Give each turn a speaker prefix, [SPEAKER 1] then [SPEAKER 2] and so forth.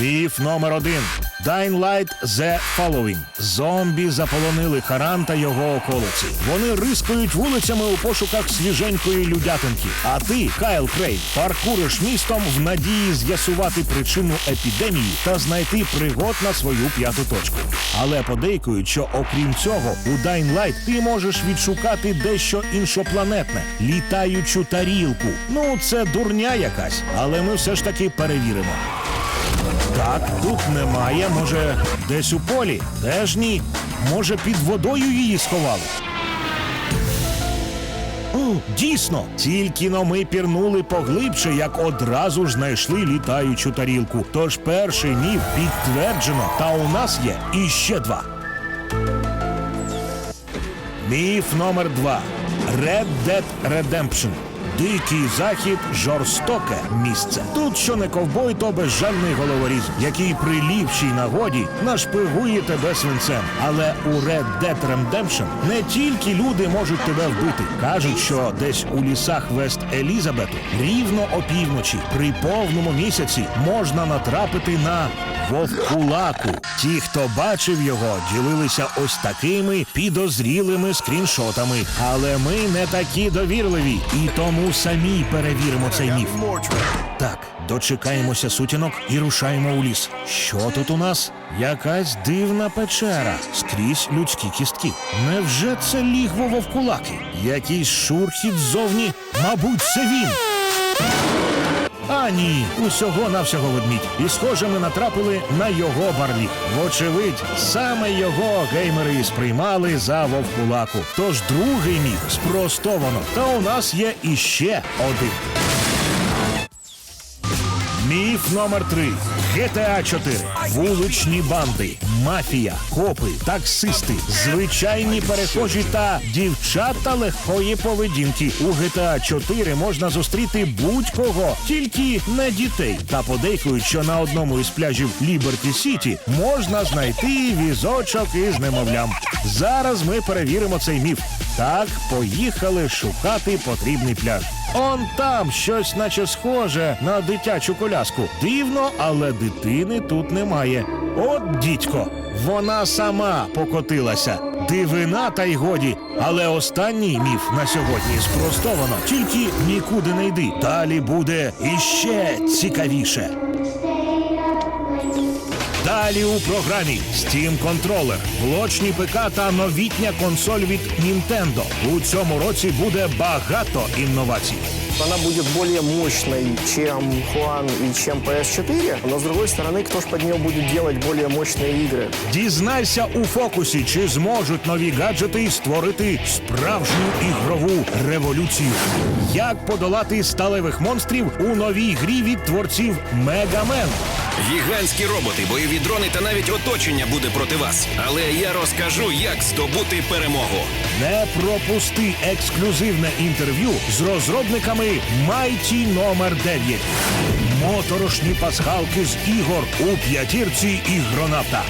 [SPEAKER 1] Міф номер один. Dying Light The Following. Зомбі заполонили Харан та його околиці. Вони рискають вулицями у пошуках свіженької людятинки. А ти, Кайл Крейг, паркуриш містом в надії з'ясувати причину епідемії та знайти пригод на свою п'яту точку. Але подейкують, що окрім цього, у Dying Light ти можеш відшукати дещо іншопланетне літаючу тарілку. Ну, це дурня якась, але ми все ж таки перевіримо. Так, тут немає. Може, десь у полі? Теж ні. Може, під водою її сховали? Дійсно, тільки но ми пірнули поглибше, як одразу ж знайшли літаючу тарілку. Тож перший міф підтверджено, та у нас є іще два. Міф номер два. Red Dead Redemption. Дикий захід жорстоке місце. Тут що не ковбой, то безжальний головоріз, який при ліпшій нагоді нашпигує тебе свинцем. Але у Red Dead Redemption не тільки люди можуть тебе вбити. Кажуть, що десь у лісах Вест Елізабету рівно опівночі при повному місяці можна натрапити на вовкулаку. Ті, хто бачив його, ділилися ось такими підозрілими скріншотами. Але ми не такі довірливі, і тому самі перевіримо цей міф. Так, дочекаємося сутінок і рушаємо у ліс. Що тут у нас? Якась дивна печера скрізь людські кістки. Невже це лігво вовкулаки? Якийсь шурхіт ззовні? Мабуть, це він. А ні, усього навсього ведмідь. І схоже, ми натрапили на його барліг. Вочевидь, саме його геймери і сприймали за вовкулаку. Тож другий міф спростовано. Та у нас є іще один. Міф номер три. GTA 4. Вуличні банди, мафія, копи, таксисти, звичайні перехожі та дівчата легкої поведінки. У GTA 4 можна зустріти будь-кого, тільки не дітей. Та подейкують, що на одному із пляжів Ліберті Сіті можна знайти візочок із немовлям. Зараз ми перевіримо цей міф. Так, поїхали шукати потрібний пляж. Он там щось, наче схоже на дитячу коляску. Дивно, але дитини тут немає. От дідько, вона сама покотилася. Дивина та й годі. Але останній міф на сьогодні спростовано. Тільки нікуди не йди. Далі буде іще цікавіше. Далі у програмі Steam Controller, блочні ПК та новітня консоль від Nintendo. У цьому році буде багато інновацій.
[SPEAKER 2] Она будет более мощной, чем Хуан и чем PS4, но с другой стороны, кто ж под нее будет делать более мощные игры?
[SPEAKER 1] Дізнайся у фокусі, чи зможуть нові гаджети створити справжню ігрову революцію. Як подолати сталевих монстрів у новій грі від творців Мегамен.
[SPEAKER 3] Гігантські роботи, бойові дрони та навіть оточення буде проти вас. Але я розкажу, як здобути перемогу.
[SPEAKER 1] Не пропусти ексклюзивне інтерв'ю з розробниками Майті номер 9 Моторошні пасхалки з ігор у п'ятірці ігронавта.